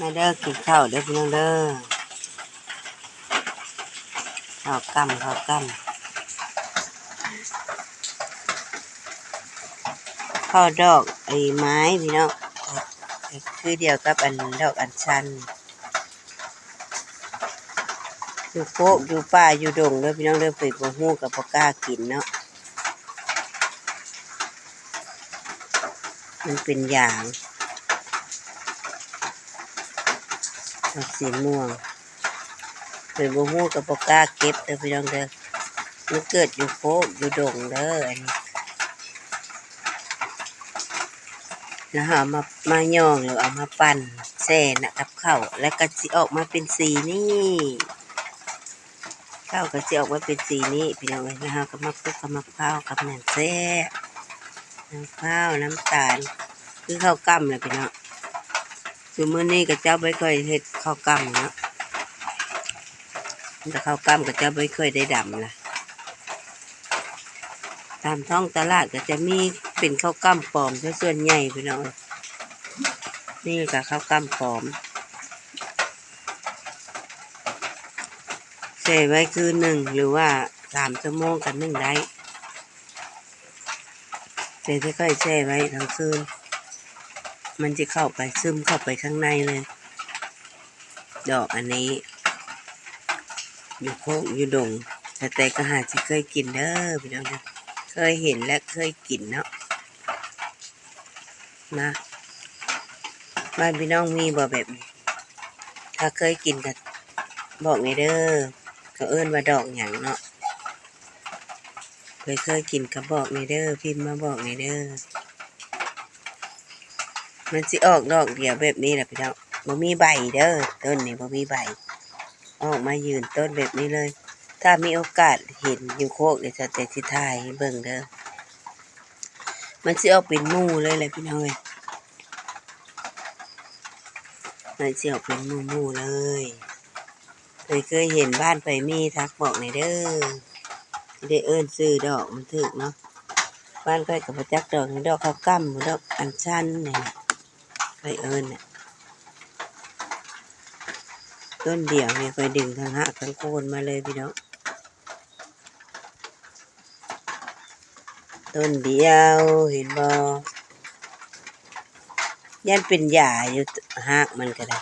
มาเด้อกินข้าวเด้อพี่น้องเด้อข้าวกำข้าวกำข้าวดอกไอ้ไม้พี่น้องคือเดียวกับอันดอกอัญชัน อยู่โคกอยู่ป่าอยู่ดงเด้อพี่น้องเด้อไปบ่ฮู้กับบ่กล้ากินเนาะมันเป็นอย่าง ดอกสีม่วงไปบ่ฮู้กับบ่กล้าเก็บเด้อพี่น้องเด้อมันเกิดอยู่โคกอยู่ดงเด้ออันนี้แล้วเอามามาย่องหรือเอามาปั่นแช่นะกับข้าวแล้วก็สิออกมาเป็นสีนี่ข้าวก็จะออกมาเป็นสีนี้พี่น้องเอ้ยนะฮะก็มาคลุกกับมะพร้าวกับน้ำแซ่น้ำข้าวน้ำตาลคือข้าวกล้ำเลยพี่น้อง คือมื้อนี้ก็เจ้าไม่ค่อยเฮ็ดข้าวกล้ำนะแต่ข้าวกล้ำก็เจ้าไม่ค่อยได้ดำนะตามท้องตลาดก็จะมีเป็นข้าวกล้ำปลอมส่วนใหญ่พี่น้องนี่ก็ข้าวกล้ำปลอมแช่ไว้คืนหนึ่งหรือว่าสามชั่วโมงกันหนึ่งได้แต่ถ้าค่อยแช่ไว้ทั้งคืน มันจะเข้าไปซึมเข้าไปข้างในเลย ดอกอันนี้ อยู่โคกอยู่ดงแต่แต่ก็หาที่เคยกินเด้อพี่น้องนะเคยเห็นและเคยกินเนาะมาบ้านพี่น้องมีบ่แบบนี้ถ้าเคยกินก็บอกไงเด้อก็เอิ้นว่าดอกหยังเนาะเคยเคยกินก็บอกในเด้อพิมพ์มาบอกในเด้อ มันสิออกดอกเดียวแบบนี้แหละพี่น้องบ่มีใบเด้อต้นนี้บ่มีใบ ออกมายืนต้นแบบนี้เลย ถ้ามีโอกาสเห็นอยู่โคกเดี๋ยวจะแต่สิถ่ายให้เบิ่งเด้อมันสิออกเป็นมู่เลยแหละพี่น้องเอ้ยมันสิออกเป็นมู่มู่เลยเคยเคยเห็นบ้านไปมีทักบอกในเด้อได้เอิ้นซื้อดอกมันถึกเนาะบ้านก็กับพระจักดอกนี่ดอกข้าวกั้มดอกอัญชันเนี่ย เคยเอิ้นเนี่ยต้นเดียวเนี่ยเคยดึงทั้งหักทั้งโคนมาเลยพี่น้องต้นเดียวเห็นบอยันเป็นหญ้าอยู่หักมันก็ได้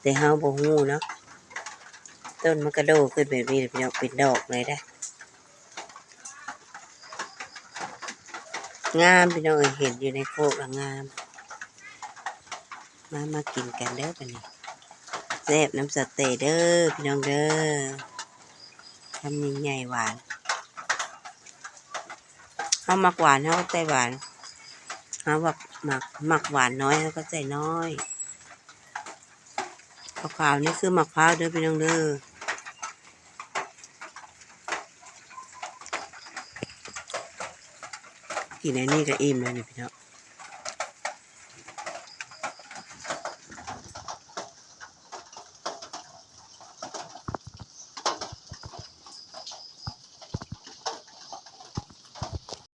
แต่เฮาบ่ฮู้เนาะต้นมันกระโดดขึ้นแบบนี้พี่น้องเป็นดอกเลยได้งามพี่น้องเห็นอยู่ในโคกแล้วงาม มามากินกันเด้อปะนี่แซ่บน้ำสเต๊เด้อพี่น้องเด้อทำยิ่งใหญ่หวานเขามักหวานเขาก็ใส่หวานเขาแบบหมักหมักหวานน้อยเขาก็ใส่น้อยขาวๆนี่คือมะพร้าวเด้อพี่น้องเด้อกินไอ้นี่ก็อิ่มแล้วเนี่ยพี่น้อง